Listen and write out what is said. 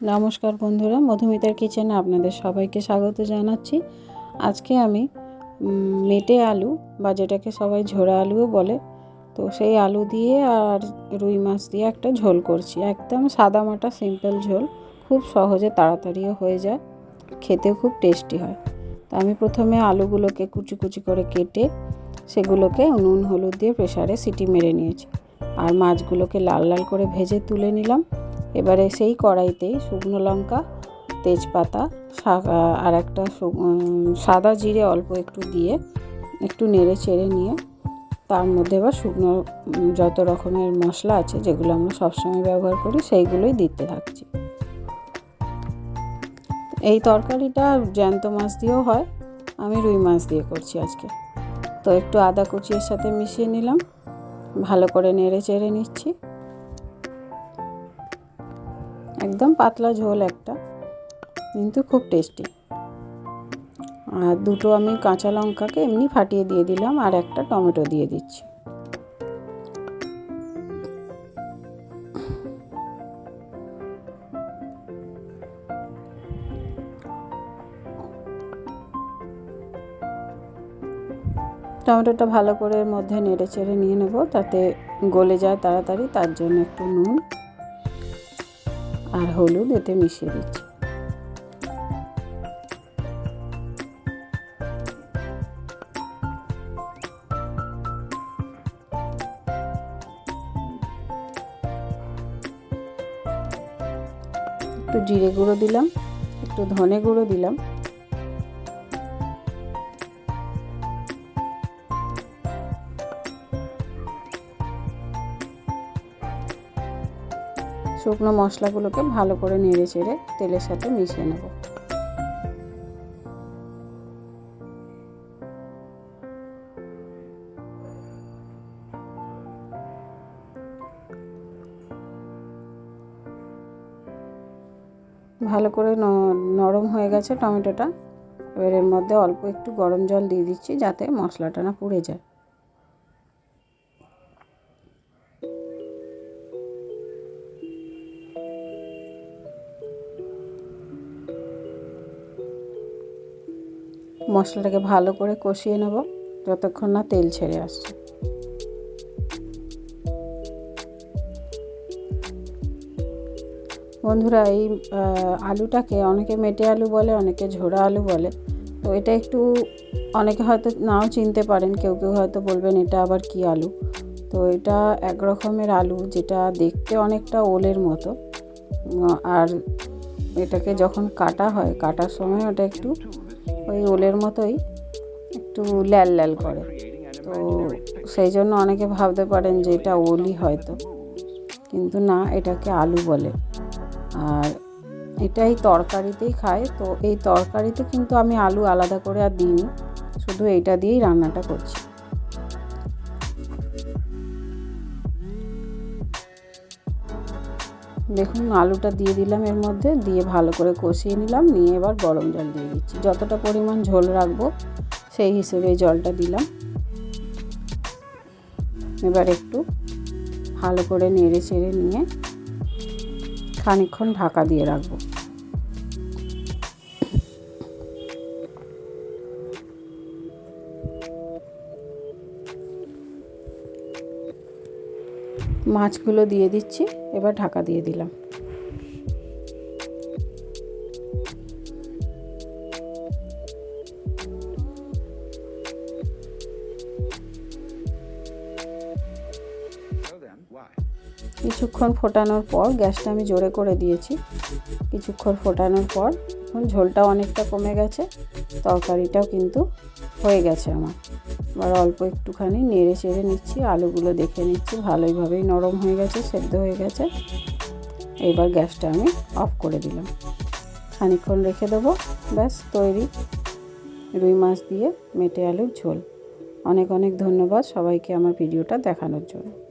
নমস্কার বন্ধুরা, মধুমিতার কিচেনে আপনাদের সবাইকে স্বাগত জানাচ্ছি। আজকে আমি মেটে আলু বা যেটাকে সবাই ঝোড়া আলুও বলে, তো সেই আলু দিয়ে আর রুই মাছ দিয়ে একটা ঝোল করছি। একদম সাদা মাটা সিম্পল ঝোল, খুব সহজে তাড়াতাড়িও হয়ে যায়, খেতেও খুব টেস্টি হয়। তো আমি প্রথমে আলুগুলোকে কুচি কুচি করে কেটে, সেগুলোকে নুন, হলুদ দিয়ে প্রেসারে সিটি মেরে নিয়েছি। আর মাছগুলোকে লাল লাল করে ভেজে তুলে নিলাম। এবারে সেই কড়াইতেই শুকনো লঙ্কা, তেজপাতা আর একটা সাদা জিরে অল্প একটু দিয়ে একটু নেড়ে চেড়ে নিয়ে তার মধ্যে এবার শুকনো যত রকমের মশলা আছে যেগুলো আমরা সবসময় ব্যবহার করি সেইগুলোই দিতে থাকছি। এই তরকারিটা জ্যান্ত মাছ দিয়েও হয়, আমি রুই মাছ দিয়ে করছি আজকে। তো একটু আদা কুচির সাথে মিশিয়ে নিলাম, ভালো করে নেড়ে চেড়ে নিচ্ছি। একদম পাতলা ঝোল একটা, কিন্তু খুব টেস্টি আর দুটো আমি কাঁচা লঙ্কাকে এমনি ফাটিয়ে দিয়ে দিলাম আর একটা টমেটো দিয়ে দিচ্ছি। টমেটোটা ভালো করে এর মধ্যে নেড়ে চেড়ে নিয়ে নেব, তাতে গলে যায় তাড়াতাড়ি, তার জন্য একটু নুন আর হলুদ এতে মিশিয়ে দিচ্ছি। একটু জিরে গুঁড়ো দিলাম একটু ধনে গুঁড়ো দিলাম। শুকনো মশলাগুলোকে ভালো করে নেড়ে চেড়ে তেলের সাথে মিশিয়ে নেব। ভালো করে নরম হয়ে গেছে টমেটোটা। এবার এর মধ্যে অল্প একটু গরম জল দিয়ে দিচ্ছি যাতে মশলাটা না পুড়ে যায়। মশলাটাকে ভালো করে কষিয়ে নেব যতক্ষণ না তেল ছেড়ে আসছে। বন্ধুরা, এই আলুটাকে অনেকে মেটে আলু বলে, অনেকে ঝোড়া আলু বলে। তো এটা একটু অনেকে হয়তো নাও চিনতে পারেন, কেউ কেউ হয়তো বলবেন এটা আবার কি আলু। তো এটা এক রকমের আলু, যেটা দেখতে অনেকটা ওলের মতো। আর এটাকে যখন কাটা হয়, কাটার সময় ওটা একটু ওই ওলের মতোই একটু ল্যাল ল্যাল করে। তো সেই জন্য অনেকে ভাবতে পারেন যে এটা ওলই হয়তো। কিন্তু না, এটাকে আলু বলে। আর এটা এই তরকারিতেই খায়। তো এই তরকারিতে কিন্তু আমি আলু আলাদা করে আর দিইনি। শুধু এইটা দিয়েই রান্নাটা করছি। দেখুন, আলুটা দিয়ে দিলাম এর মধ্যে, দিয়ে ভালো করে কষিয়ে নিলাম, নিয়ে এবার গরম জল দিয়ে দিচ্ছি। যতটা পরিমাণ ঝোল রাখব, সেই হিসেবে জলটা দিলাম। এবার একটু ভালো করে নেড়ে চেড়ে নিয়ে খানিক্ষণ ঢাকা দিয়ে রাখব। মাছগুলো দিয়ে দিচ্ছি এবার ঢাকা দিয়ে দিলাম why? কিছুক্ষণ ফোটানোর পর গ্যাসটা আমি জোরে করে দিয়েছি। কিছুক্ষণ ফোটানোর পর এখন ঝোলটাও অনেকটা কমে গেছে, তরকারিটাও কিন্তু হয়ে গেছে আমার। এবার অল্প একটুখানি নেড়ে চেড়ে নিচ্ছি, আলুগুলো দেখে নিচ্ছি ভালোইভাবেই নরম হয়ে গেছে, সেদ্ধ হয়ে গেছে। এবার গ্যাসটা আমি অফ করে দিলাম। খানিকক্ষণ রেখে দেবো, ব্যাস তৈরি। রুই মাছ দিয়ে মেটে আলুর ঝোল। অনেক অনেক ধন্যবাদ সবাইকে আমার ভিডিওটা দেখানোর জন্য।